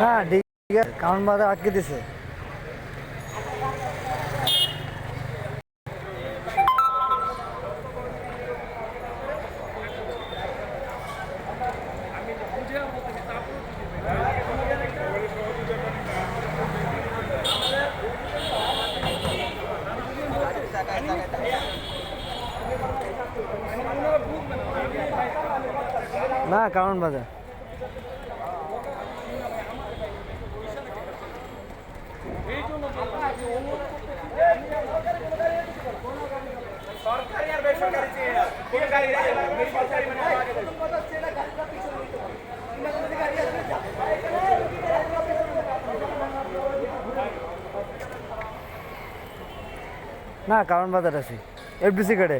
না আছে কাউন্ট বাদে আটকে দিছে। না কারণ বাজার না কারণ বাজার আছে। এফডিসি কার্ডে